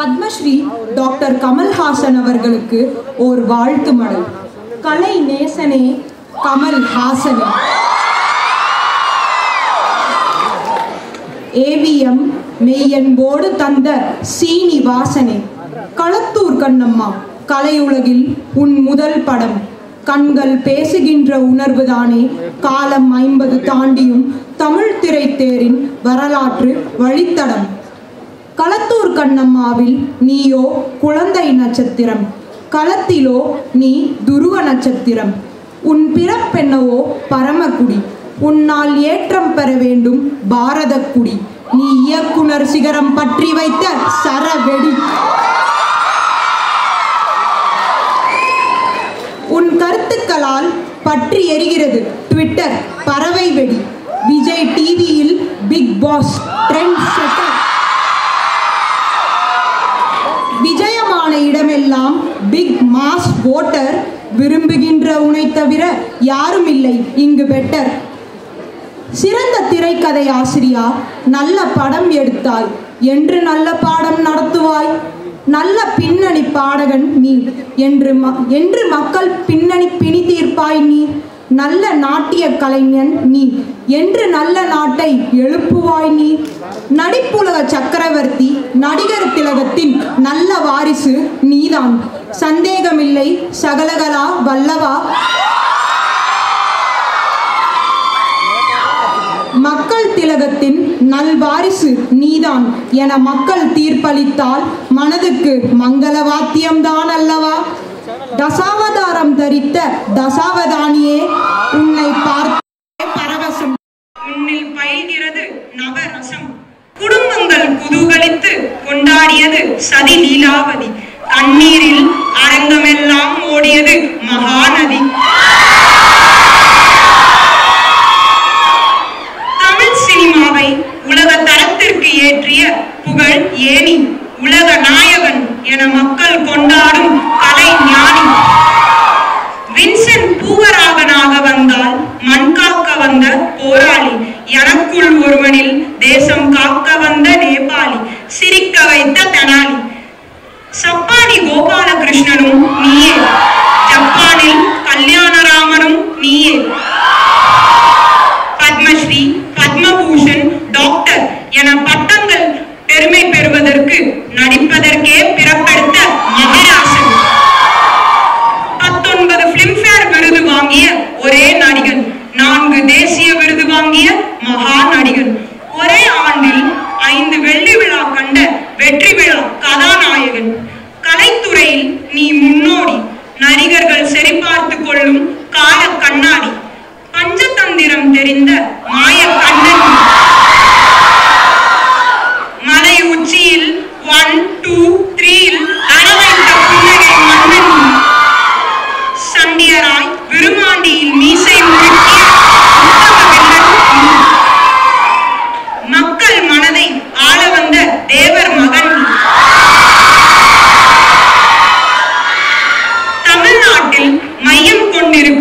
Padmashri doctor Kamal Haasan அவர்களுக்கு ஒரு வாழ்த்து மடல். கலை நேசனே கமல் ஹாசனே. ஏவிஎம் மெய்யன்போடு தந்த சீனிவாசனே. களத்தூர் கண்ணம்மா கலையுலகில் உன் முதல் படம். கண்கள் பேசுகின்ற உணர்வுதானே காலம் ஐம்பது தாண்டியும் தமிழ் திரைத்தேரின் வரலாற்று வழித்தடம். களத்தூர் கண்ணம்மாவில் நீயோ குழந்தை நட்சத்திரம் களத்திலோ நீ துருவ நட்சத்திரம். உன் பிறப்பென்னவோ பரமக்குடி. உன்னால் ஏற்றம் பெற வேண்டும் பாரத குடி நீ இயக்குனர் சிகரம் பற்றி வைத்த சரவெடி. உன் கருத்துக்களால் பற்றி எரிகிறது ட்விட்டர் பறவை வெடி விஜய் டிவியில் பிக் பாஸ் ட்ரெண்ட் செட்டர் ஓட்டர் விரும்புகின்ற உனை தவிர யாரும் இல்லை இங்கு பெட்டர். சிறந்த திரைக்கதை ஆசிரியா நல்ல படம் எடுத்தாய். என்று நல்ல பாடம் நடத்துவாய். நல்ல பின்னணி பாடகன் நீ. என்று என்று மக்கள் பின்னணி பிணி தீர்ப்பாய் நீ. நல்ல நாட்டிய கலைஞன் நீ. என்று நல்ல நாட்டை எழுப்புவாய் நீ. நடிப்புலக சக்கரவர்த்தி நடிகர் திலகத்தின் நல்ல வாரிசு நீதான். சந்தேகமில்லை சகலகலா வல்லவா. மக்கள் திலகத்தின் நல்வாரிசு நீதான் என மக்கள் தீர்ப்பளித்தால் மனதுக்கு மங்கள வாத்தியம்தான் அல்லவா? தசாவதாரம் தரித்த தசாவதானியே உன்னை பார்த்தே பரவசம். உன்னில் பயில்கிறது நவரசம். குடும்பங்கள் குதூகலித்து கொண்டாடியது சதி லீலாவதி. தண்ணீரில் அரங்கமெல்லாம் ஓடியது மகாநதி. தமிழ் சினிமாவை உலக தரத்திற்கு ஏற்றிய புகழ் ஏணி உலக நாயகன் என மக்கள் கொண்டாடும் கலை ஞானி. வின்சென்ட் பூவராகனாக வந்தால் மண் காக்க வந்த போராளி. எனக்குள் ஒருவனில் தேசம் காக்க வந்த நேபாளி சிரிக்க வைத்த தெனாலி. சப்பானி கோபாலகிருஷ்ணனும் நீயே. ஜப்பானில் கல்யாணராமனும் நீயே. பத்மஸ்ரீ பத்மபூஷன் டாக்டர் என பட்டங்கள் பெருமை பெறுவதற்கு நடிப்பதற்கே பிறப்பெடுத்த மகராசன். பத்தொன்பது பிலிம்பேர் விருது வாங்கிய ஒரே நடிகன் நான்கு தேசிய கதாநாயகன். கலைத்துறையில் நீ முன்னோடி. நடிகர்கள் சரிபார்த்து கொள்ளும் கால கண்ணாடி. பஞ்சதந்திரம்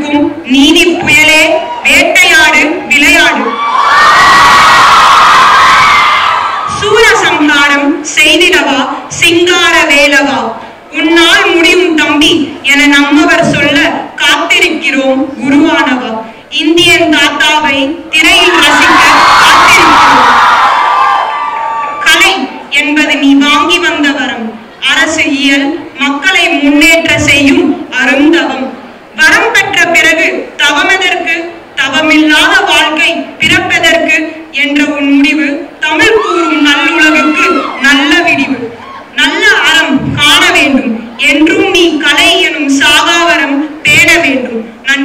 கொண்டிருக்கும் நீதி புயலே வேட்டையாடு விளையாடு. சூரசம்ஹாரம் செய்திடவா சிங்கார வேலவா? உன்னால் முடியும் தம்பி என நம்மவர் சொல்ல காத்திருக்கிறோம் குருவானவா. இந்தியன் தாத்தாவை திரையில் ரசிக்க காத்திருக்கிறோம். கலை என்பது நீ வாங்கி வந்த வரம். அரசு இயல் மக்களை முன்னேற்ற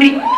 angry